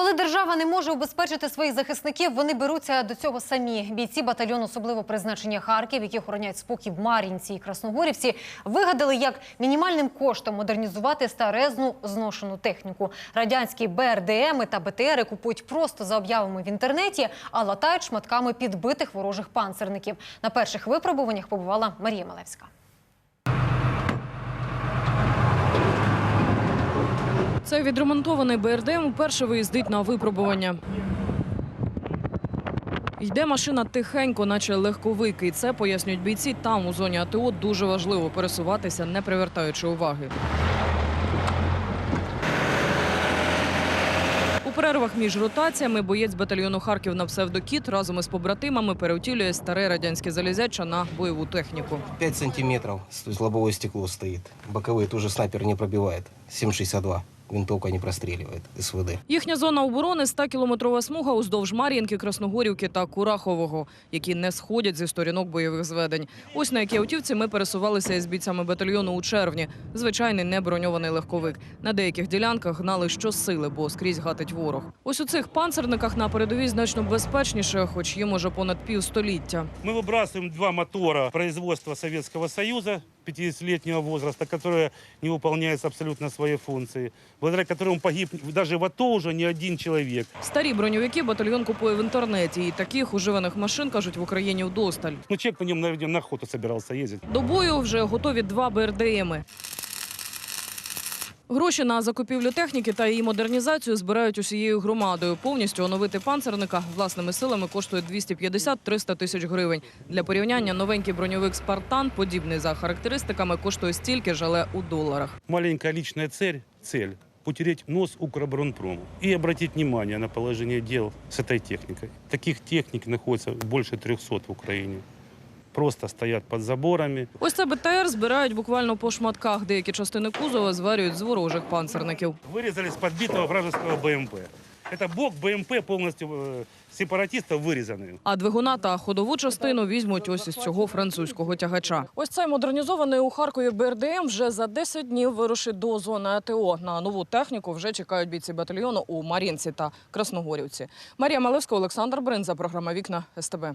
Коли держава не може убезпечити своїх захисників, вони беруться до цього самі. Бійці батальйону особливо призначення Харків, які охороняють спокій в Мар'їнці і Красногорівці, вигадали, як мінімальним коштом модернізувати старезну зношену техніку. Радянські БРДМи та БТРи купують просто за об'явами в інтернеті, а латають шматками підбитих ворожих панцерників. На перших випробуваннях побувала Марія Малевська. Цей відремонтований БРДМ вперше виїздить на випробування. Йде машина тихенько, наче легковик. І це, пояснюють бійці, там, у зоні АТО, дуже важливо пересуватися, не привертаючи уваги. У перервах між ротаціями боєць батальйону Харків на псевдокіт разом із побратимами переутілює старе радянське залізяча на бойову техніку. 5 сантиметров, то есть лобовое стекло стоит. Боковые тоже снайпер не пробивает. 7,62 Винтовка не простреливает. СВД. Їхня зона оборони – 100-кілометрова смуга уздовж Мар'їнки, Красногорівки та Курахового, які не сходять зі сторінок бойових зведень. Ось на якій автівці ми пересувалися із бійцями батальйону у червні. Звичайний неброньований легковик. На деяких ділянках гнали щосили, бо скрізь гатить ворог. Ось у цих панцерниках на передовій значно безпечніше, хоч їм уже понад півстоліття. Мы выбрасываем два мотора производства Советского Союза 50-летнего возраста, которые не выполняют абсолютно свои функции, благодаря которым погиб даже в АТО уже не один человек. Старі броньовики батальйон купує в інтернеті. І таких уживаних машин, кажуть, в Україні вдосталь. Ну, человек на нем, наверное, на охоту собирался ездить. До бою вже готові два БРДМи. Гроші на закупівлю техніки та її модернізацію збирають усією громадою. Повністю оновити панцерника власними силами коштує 250-300 тисяч гривень. Для порівняння новенький броньовик «Спартан», подібний за характеристиками, коштує стільки ж, але у доларах. Маленькая личная цель, цель – утереть нос Укроборонпрому и обратить внимание на положение дел с этой техникой. Таких техник находится больше 300 в Украине Просто стоят под заборами, Ось це БТР збирають буквально по шматках. Деякі частини кузова зварюють з ворожих панцерників. вырезали с подбитого вражеского БМП. Это бок БМП полностью э, сепаратистов вырезанный. А двигуна та ходову частину візьмуть ось із цього французького тягача. Ось цей модернізований у Харкові БРДМ вже за 10 днів вирушить до зони АТО. На нову техніку вже чекають бійці батальйону у Мар'їнці та Красногорівці. Марія Малевська, Олександр Бринза, програма Вікна СТБ.